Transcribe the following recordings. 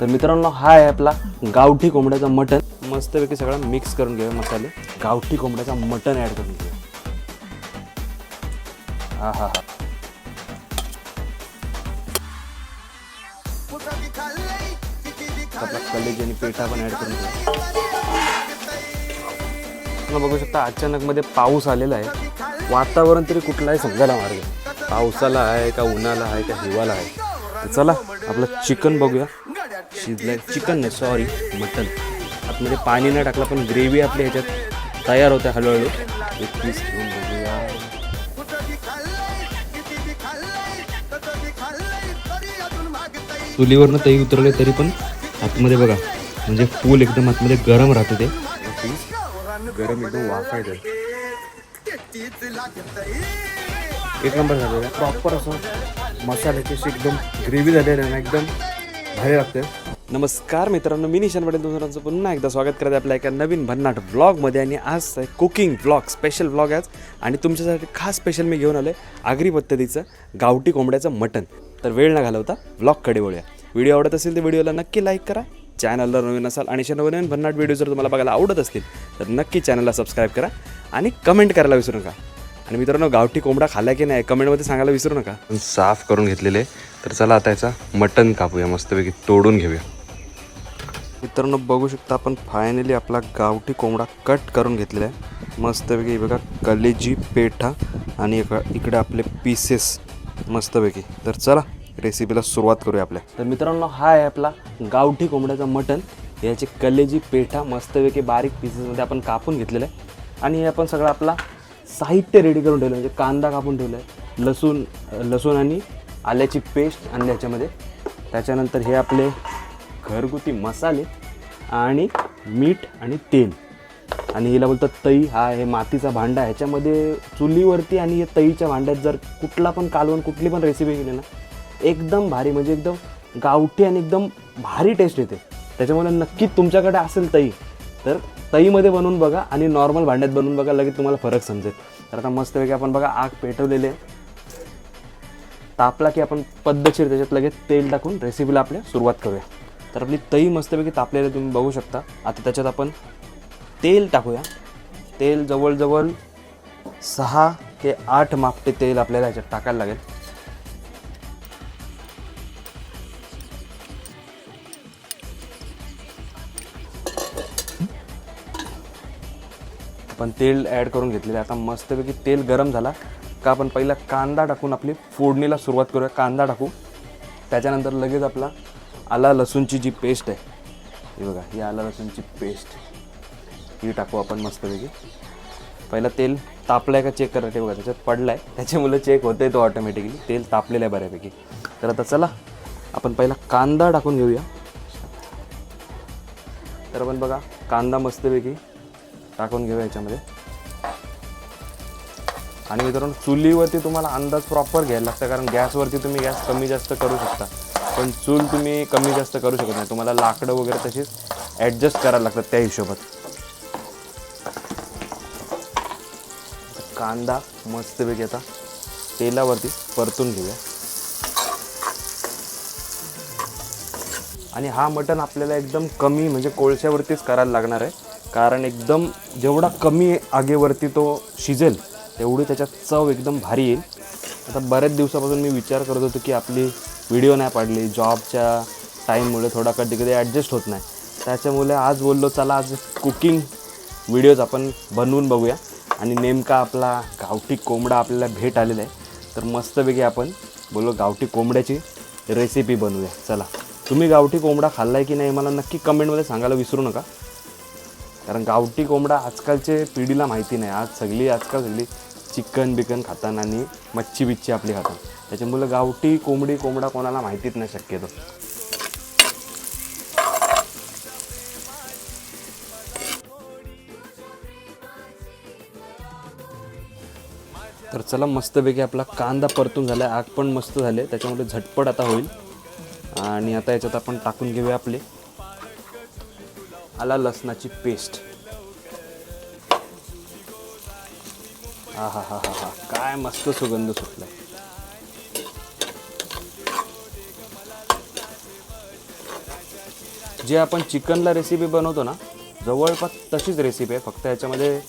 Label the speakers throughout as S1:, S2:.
S1: तर मित्रांनो हा आहे आपला गावठी कोंबड्याचा मटन मस्तपैकी सगळं मिक्स करून घेऊया मसाले. गावठी कोंबड्याचा मटन ॲड करून घेऊया. हा हा हा. आपला आणि पेठा पण ॲड करून घेऊया. बघू शकता अचानक मध्ये पाऊस आलेला आहे. वातावरण तरी कुठलाही समजायला मार्ग पावसाला आहे का उन्हाला आहे का हिवाला आहे. चला आपलं चिकन बघूया. शिजलंय चिकन नाही सॉरी मटन. आतमध्ये म्हणजे पाणी नाही टाकलं पण ग्रेव्ही आपली ह्याच्यात तयार होते हळूहळू. एक पीस घेऊन बघूया.
S2: चुलीवरनं तई उतरले तरी पण आतमध्ये बघा म्हणजे फूल एकदम आतमध्ये गरम राहते ते.
S1: गरम एकदम वाफायचं एक नंबर झालेला आहे प्रॉपर असं मसाल्याची अशी एकदम ग्रेव्ही झालेली आहे ना एकदम भारी लागते. नमस्कार मित्रांनो मी निशान पटेल तुमचं पुन्हा एकदा स्वागत करत आपल्या एका नवीन भन्नाट व्लॉगमध्ये आणि आज आहे कुकिंग व्लॉग स्पेशल व्लॉग आज. आणि तुमच्यासाठी खास स्पेशल मी घेऊन आलो आहे आगरी पद्धतीचं गावठी कोंबड्याचं मटन तर वेळ न घालवता व्लॉगकडे वळूया. व्हिडिओ आवडत असेल तर व्हिडिओला नक्की लाईक करा. चॅनलला नवीन असाल आणि अशा नवीन भन्नाट व्हिडिओ जर तुम्हाला बघायला आवडत असतील तर नक्की चॅनलला सबस्क्राईब करा आणि कमेंट करायला विसरू नका. आणि मित्रांनो गावठी कोंबडा खाल्ला की नाही कमेंटमध्ये सांगायला विसरू नका.
S2: साफ करून घेतलेले. तर चला आता याचा मटन कापूया मस्तपैकी तोडून घेऊया.
S1: मित्रांनो बघू शकता आपण फायनली आपला गावठी कोंबडा कट करून घेतलेला आहे. मस्तपैकी बघा कलेजी पेठा आणि इकडे आपले पीसेस मस्तपैकी तर चला रेसिपीला सुरुवात करूया आपल्या. तर मित्रांनो हा आहे आपला गावठी कोंबड्याचा मटन याची कलेजी पेठा मस्तपैकी बारीक पीसेसमध्ये आपण कापून घेतलेलं आहे. आणि हे आपण सगळं आपला साहित्य रेडी करून ठेवलं म्हणजे कांदा कापून ठेवला आहे लसूण लसूण आणि आल्याची पेस्ट आणली याच्यामध्ये. त्याच्यानंतर हे आपले घरगुती मसाले आणि मीठ आणि तेल. आणि हिला बोलतात तई हा हे मातीचा भांडा ह्याच्यामध्ये चुलीवरती आणि हे तईच्या भांड्यात जर कुठला पण कालवण कुठली पण रेसिपी केली ना एकदम भारी म्हणजे एकदम गावठी आणि एकदम भारी टेस्ट येते. त्याच्यामुळे नक्कीच तुमच्याकडे असेल तई तर तईमध्ये बनवून बघा आणि नॉर्मल भांड्यात बनवून बघा लगेच तुम्हाला फरक समजेल. तर आता मस्तपैकी आपण बघा आग पेटवलेली आहे. तापला की आपण पद्धतशीर त्याच्यात लगेच तेल टाकून रेसिपीला आपल्या सुरुवात करूया. तर आपली तई मस्तपैकी तापलेली तुम्ही बघू शकता. आता त्याच्यात आपण तेल टाकूया. तेल जवळजवळ सहा ते आठ मापटे तेल आपल्याला ह्याच्यात टाकायला लागेल. आपण तेल ॲड करून घेतलेलं आहे. आता मस्तपैकी तेल गरम झाला. का आपण पहिला कांदा टाकून आपली फोडणीला सुरुवात करूया. कांदा टाकू. त्याच्यानंतर लगेच आपला आला लसूणची जी पेस्ट आहे हे बघा ही आला लसूणची पेस्ट ही टाकू आपण मस्तपैकी. पहिला तेल तापलं आहे का चेक करा ते बघा त्याच्यात पडलं आहे त्याच्यामुळे चेक होतं आहे तो ऑटोमॅटिकली तेल तापलेलं आहे बऱ्यापैकी. तर आता चला आपण पहिला कांदा टाकून घेऊया. तर आपण बघा कांदा मस्तपैकी टाकून घेऊया याच्यामध्ये. आणि मित्रांनो चुलीवरती तुम्हाला अंदाज प्रॉपर घ्यायला लागतं कारण गॅसवरती तुम्ही गॅस कमी जास्त करू शकता. पण चूल तुम्ही कमी जास्त करू शकत नाही. तुम्हाला लाकडं वगैरे तशीच ॲडजस्ट करायला लागतात त्या हिशोबात. कांदा मस्तपैकी आता तेलावरती परतून घेऊया. आणि हा मटण आपल्याला एकदम कमी म्हणजे कोळशावरतीच करायला लागणार आहे. कारण एकदम जेवढा कमी आगेवरती तो शिजेल तेवढी त्याच्यात चव एकदम भारी येईल. आता बऱ्याच दिवसापासून मी विचार करत होतो की आपली व्हिडिओ नाही पाडली जॉबच्या टाईममुळे थोडा कधी कधी ॲडजस्ट होत नाही. त्याच्यामुळे आज बोललो चला आज कुकिंग व्हिडिओज आपण बनवून बघूया. आणि नेमका आपला गावठी कोंबडा आपल्याला भेट आलेला आहे. तर मस्तपैकी आपण बोललो गावठी कोंबड्याची रेसिपी बनवूया. चला. तुम्ही गावठी कोंबडा खाल्ला आहे की नाही मला नक्की कमेंटमध्ये सांगायला विसरू नका. कारण गावठी कोंबडा आजकालच्या पिढीला माहिती नाही. आज सगळी आजकाल सगळी चिकन बिकन खातात आणि मच्छी बिच्छी आपली खातात त्याच्यामुळे गावठी कोंबडी कोंबडा कोणाला माहितीच नाही शक्यतो. तर चला मस्तपैकी आपला कांदा परतून झाला आहे आग पण मस्त झाले त्याच्यामुळे झटपट आता होईल. आणि आता याच्यात आपण टाकून घेऊया आपले आला लसणाची पेस्ट हा हा हा हा हा. काय मस्त सुगंध सुटलाय. जे आपण चिकनला रेसिपी बनवतो ना जवळपास तशीच रेसिपी आहे. फक्त याच्यामध्ये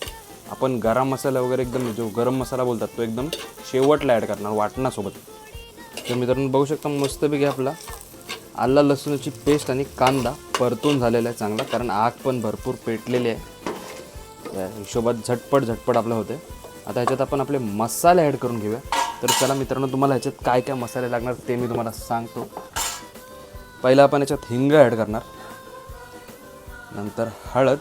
S1: आपण गरम मसाला वगैरे एकदम जो गरम मसाला बोलतात तो एकदम शेवटला ॲड करणार वाटणासोबत. तर मित्रांनो बघू शकता मस्तपैकी आपला आला लसूणाची पेस्ट आणि कांदा परतून झालेला आहे चांगला कारण आग पण भरपूर पेटलेली आहे. त्या हिशोबात झटपट झटपट आपलं होते आता ह्याच्यात आपण आपले मसाले ॲड करून घेऊया. तर चला मित्रांनो तुम्हाला ह्याच्यात काय काय मसाले लागणार ते मी तुम्हाला सांगतो. पहिला आपण याच्यात हिंग ॲड करणार. नंतर हळद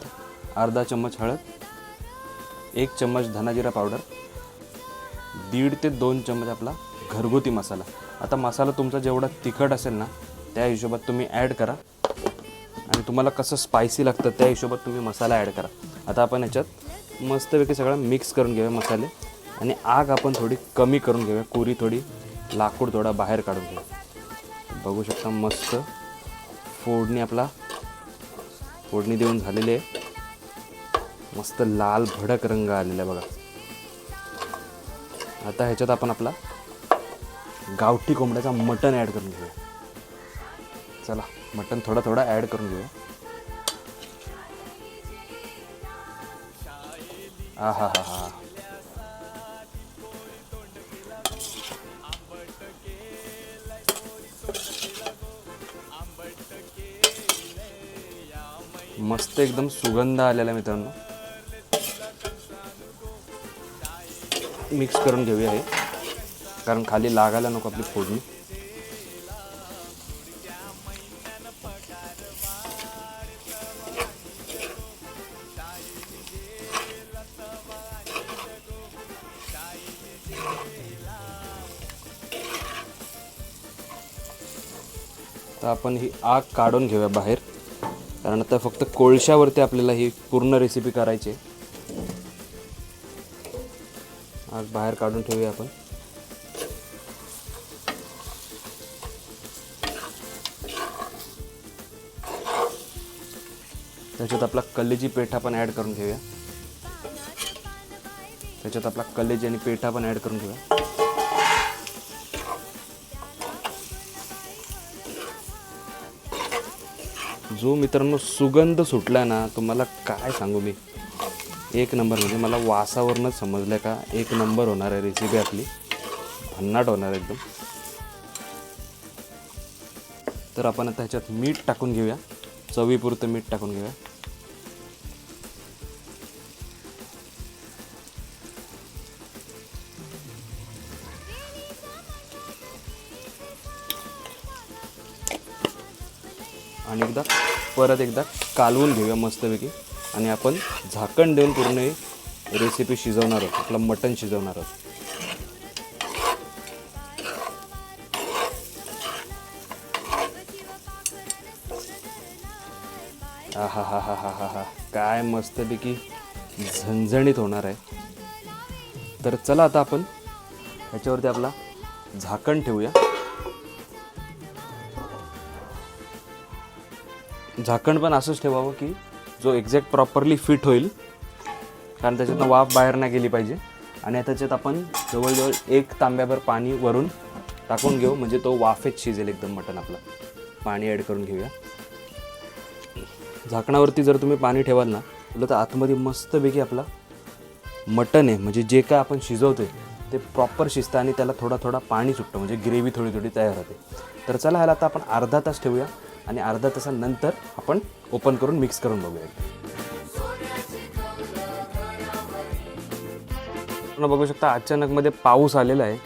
S1: अर्धा चम्मच हळद एक चम्मच धनाजिरा पावडर दीड ते दोन चम्मच आपला घरगुती मसाला. आता मसाला तुमचा जेवढा तिखट असेल ना त्या हिशोबात तुम्ही ॲड करा. आणि तुम्हाला कसं स्पायसी लागतं त्या हिशोबात तुम्ही मसाला ॲड करा. आता आपण याच्यात मस्तपैकी सगळं मिक्स करून घेऊया मसाले. आणि आग आपण थोडी कमी करून घेऊया. कुरी थोडी लाकूड थोडा बाहेर काढून घेऊया. बघू शकता मस्त फोडणी आपला फोडणी देऊन झालेली आहे. मस्त लाल भडक रंग आलेला आहे बघा. आता ह्याच्यात आपण आपला गावठी कोंबड्याचा मटण ॲड करून घेऊया. चला मटण थोडा थोडा ॲड करून घेऊया. आ हा हा. हा मस्त एकदम सुगंध आलेला आहे मित्रांनो. मिक्स करून घेऊया हे. कारण खाली लागायला नको आपली फोडणी. आता आपण ही आग काढून घेऊया बाहेर. कारण आता फक्त कोळशावरती आपल्याला ही पूर्ण रेसिपी करायची आग बाहेर काढून ठेवूया आपण. त्याच्यात आपला कलेजी पेठा पण ॲड करून घेऊया त्याच्यात आपला कलेजी आणि पेठा पण ॲड करून घेऊया जो मित्रांनो सुगंध सुटला ना तुम्हाला काय सांगू मी? एक नंबर म्हणजे मला वासावरूनच समजलं का? एक नंबर होणार आहे रेसिपी आपली. भन्नाट होणार आहे एकदम. तर आपण आता ह्याच्यात मीठ टाकून घेऊया. चवीपुरतं मीठ टाकून घेऊया. आणि एकदा परत एकदा कालवून घेऊया मस्तपैकी. आणि आपण झाकण देऊन पूर्ण ही रेसिपी शिजवणार आहोत. आपलं मटण शिजवणार आहोत. हा हा हा हा हा हा हा काय मस्तपैकी झणझणीत होणार आहे. तर चला आता आपण ह्याच्यावरती आपला झाकण ठेवूया. झाकण पण असंच ठेवावं की जो एक्झॅक्ट प्रॉपरली फिट होईल. कारण त्याच्यातनं वाफ बाहेर नाही गेली पाहिजे. आणि त्याच्यात आपण जवळजवळ एक तांब्याभर पाणी वरून टाकून घेऊ. म्हणजे तो वाफेत शिजेल एकदम मटण आपलं. पाणी ॲड करून घेऊया. झाकणावरती जर तुम्ही पाणी ठेवाल ना तर आतमध्ये मस्तपैकी आपला मटण आहे. म्हणजे जे काय आपण शिजवतोय ते प्रॉपर शिजतं आणि त्याला थोडा थोडा पाणी सुटतं. म्हणजे ग्रेव्ही थोडी थोडी तयार होते. तर चला ह्याला आता आपण अर्धा तास ठेवूया. आणि अर्धा तासानंतर आपण ओपन करून मिक्स करून बघूया. आपण बघू शकता अचानकमध्ये पाऊस आलेला आहे.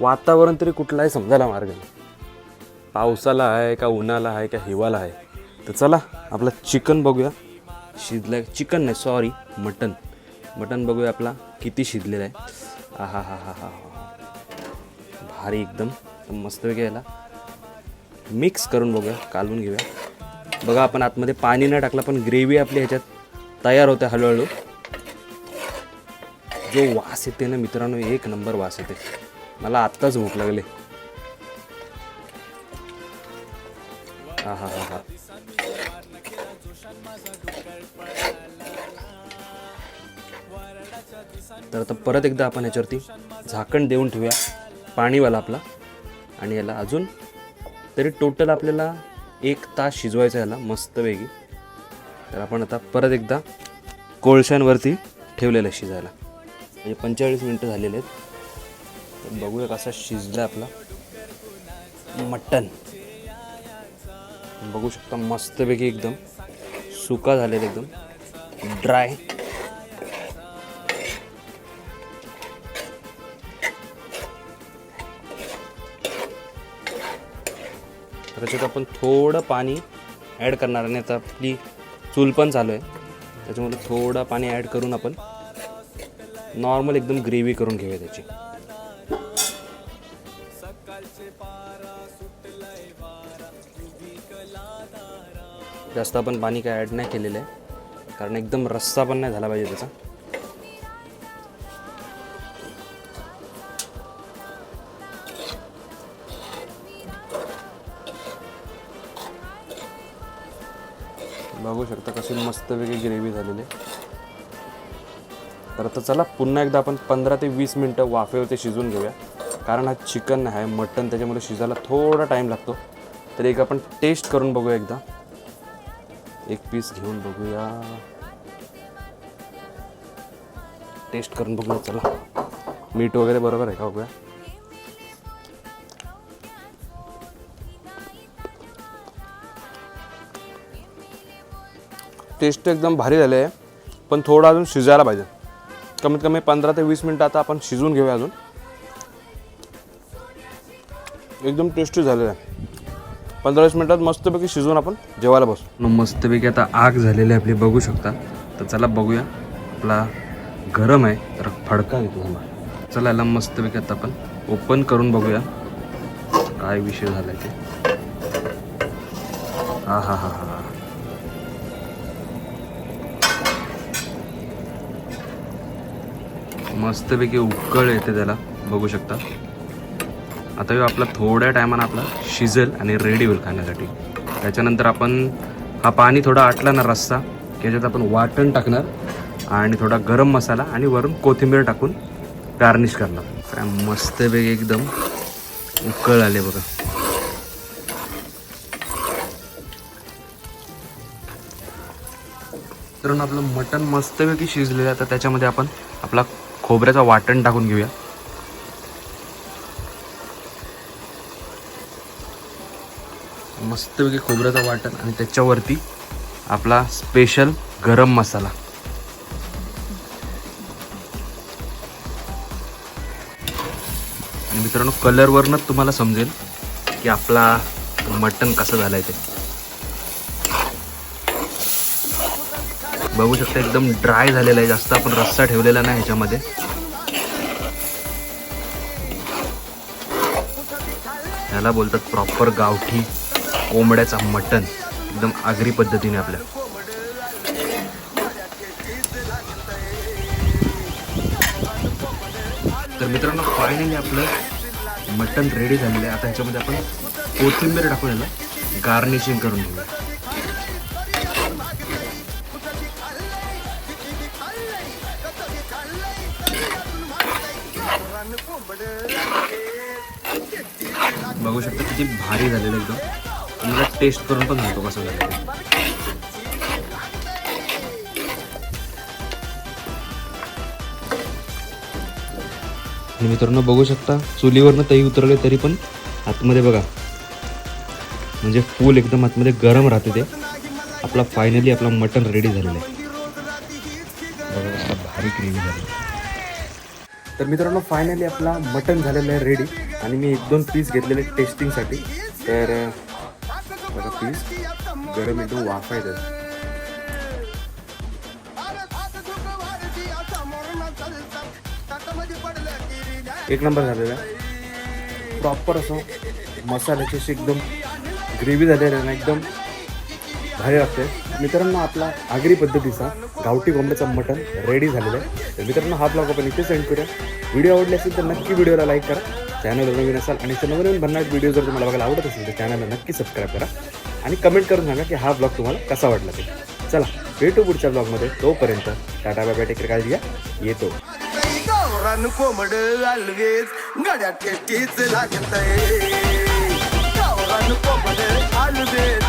S1: वातावरण तरी कुठलाही समजायला मार्ग नाही. पावसाला आहे का उन्हाला आहे का हिवाला आहे. तर चला आपलं चिकन बघूया. शिजलं चिकन नाही सॉरी मटन. मटन बघूया आपला किती शिजलेला आहे. आ हा हा हा हा हा भारी एकदम. मस्तपैकी याला मिक्स करून बघूया कालवून घेऊया. बघा आपण आतमध्ये पाणी न टाकलं पण ग्रेव्ही आपली ह्याच्यात तयार होते हळूहळू. जो वास येते ना मित्रांनो एक नंबर वास येते. मला आत्ताच भूक लागले. हा हा हा हा. तर आता परत एकदा आपण ह्याच्यावरती झाकण देऊन ठेवूया पाणीवाला आपला. आणि याला अजून तरी टोटल आपल्याला एक तास शिजवायचा याला मस्तपैकी तर आपण आता परत एकदा कोळशांवरती ठेवलेलं आहे शिजायला. म्हणजे पंचेचाळीस मिनटं झालेले आहेत. तर बघूया कसा शिजला आपला मटन. बघू शकता मस्तपैकी एकदम सुका झालेला एकदम. ड्राय त्याच्यात आपण थोडं पाणी ॲड करणार आणि आता आपली चूल पण चालू आहे. त्याच्यामुळे थोडं पाणी ॲड करून आपण नॉर्मल एकदम ग्रेव्ही करून घेऊया त्याची. जास्त आपण पाणी काय ॲड नाही केलेलं आहे. कारण एकदम रस्सा पण नाही झाला पाहिजे त्याचा. बघू शकता कशी मस्तपैकी ग्रेव्ही झालेली आहे. तर आता चला पुन्हा एकदा आपण पंधरा ते वीस मिनटं वाफेवरती शिजवून घेऊया. कारण हा चिकन आहे मटन त्याच्यामुळे शिजायला थोडा टाईम लागतो. तर एक आपण टेस्ट करून बघूया एकदा. एक पीस घेऊन बघूया. टेस्ट करून बघूया चला. मीठ वगैरे बरोबर आहे का बघूया? टेस्ट एकदम भारी झाली आहे. पण थोडं अजून शिजायला पाहिजे. कमीत कमी पंधरा ते वीस मिनटं आता आपण शिजवून घेऊया अजून. एकदम टेस्टी झालेलं आहे. पंधरा वीस मिनटात मस्तपैकी शिजवून आपण जेवायला बसू. मस्तपैकी आता आग झालेली आहे आपली बघू शकता. तर चला बघूया. आपला गरम आहे तर फडका घेतो थांबा चला याला मस्तपैकी आता आपण ओपन करून बघूया. काय विषय झाला ते. हा हा हा हा. मस्तपैकी उकळ येते त्याला. बघू शकता. आता ह्यो आपला थोड्या टायमानं आपला शिजेल आणि रेडी होईल खाण्यासाठी. त्याच्यानंतर आपण हा पाणी थोडा आटला ना रस्सा त्याच्यात याच्यात आपण वाटण टाकणार आणि थोडा गरम मसाला आणि वरून कोथिंबीर टाकून गार्निश करणार. काय मस्तपैकी एकदम उकळ आले बघा. तर आपलं मटण मस्तपैकी शिजलेलं आहे. तर त्याच्यामध्ये आपण आपला खोबऱ्याचं वाटण टाकून घेऊया. मस्तपैकी खोबऱ्याचं वाटण आणि त्याच्यावरती आपला स्पेशल गरम मसाला. आणि मित्रांनो कलरवरनंच तुम्हाला समजेल की आपला मटण कसं झालं आहे ते. बघू शकता एकदम ड्राय झालेला आहे. जास्त आपण रस्सा ठेवलेला नाही ह्याच्यामध्ये. ह्याला बोलतात प्रॉपर गावठी कोंबड्याचा मटन एकदम आगरी पद्धतीने आपल्या. तर मित्रांनो फायनली आपलं मटन रेडी झालेलं आहे. आता ह्याच्यामध्ये आपण कोथिंबीर टाकून याला गार्निशिंग करून घेऊया. बघू शकता किती भारी झालेलं एकदम. मला टेस्ट करून पण घेतो कसं झालं आणि मित्रांनो बघू शकता चुलीवरनं तही उतरले तरी पण आतमध्ये बघा. म्हणजे फुल एकदम आतमध्ये गरम राहते ते. आपला फायनली आपला मटन रेडी झालेला आहे. बघा भारी ग्रेव्ही झाली तर मित्रांनो फायनली आपला मटन झालेलं आहे रेडी आणि मी एक दोन पीस घेतलेले टेस्टिंगसाठी तर बघा पीस गरम एकदम वाफा येतं एक नंबर झालेला आहे. प्रॉपर असं मसाल्याची अशी एकदम ग्रेव्ही झालेली आहे ना एकदम भारी लागते मित्रांनो आपला आगरी पद्धतीचा गावठी कोंबड्याचा मटन रेडी झालेलं आहे. तर मित्रांनो हा ब्लॉग आपण इथे सेंड करूया. व्हिडिओ आवडले असेल तर नक्की व्हिडिओला लाईक करा. चॅनलवर नवीन असाल आणि ते नवीन भन्नाट व्हिडिओ जर तुम्हाला बघायला आवडत असेल तर चॅनलला नक्की सबस्क्राईब करा. आणि कमेंट करून सांगा की हा ब्लॉग तुम्हाला कसा वाटला ते. चला भेटू पुढच्या ब्लॉगमध्ये तोपर्यंत टाटा बाबा टेकर काळजी घ्या. येतो.
S3: गावरान कोंबड अलवेज गड्या टेस्टीच लागत गावरान कोंबड अलवेज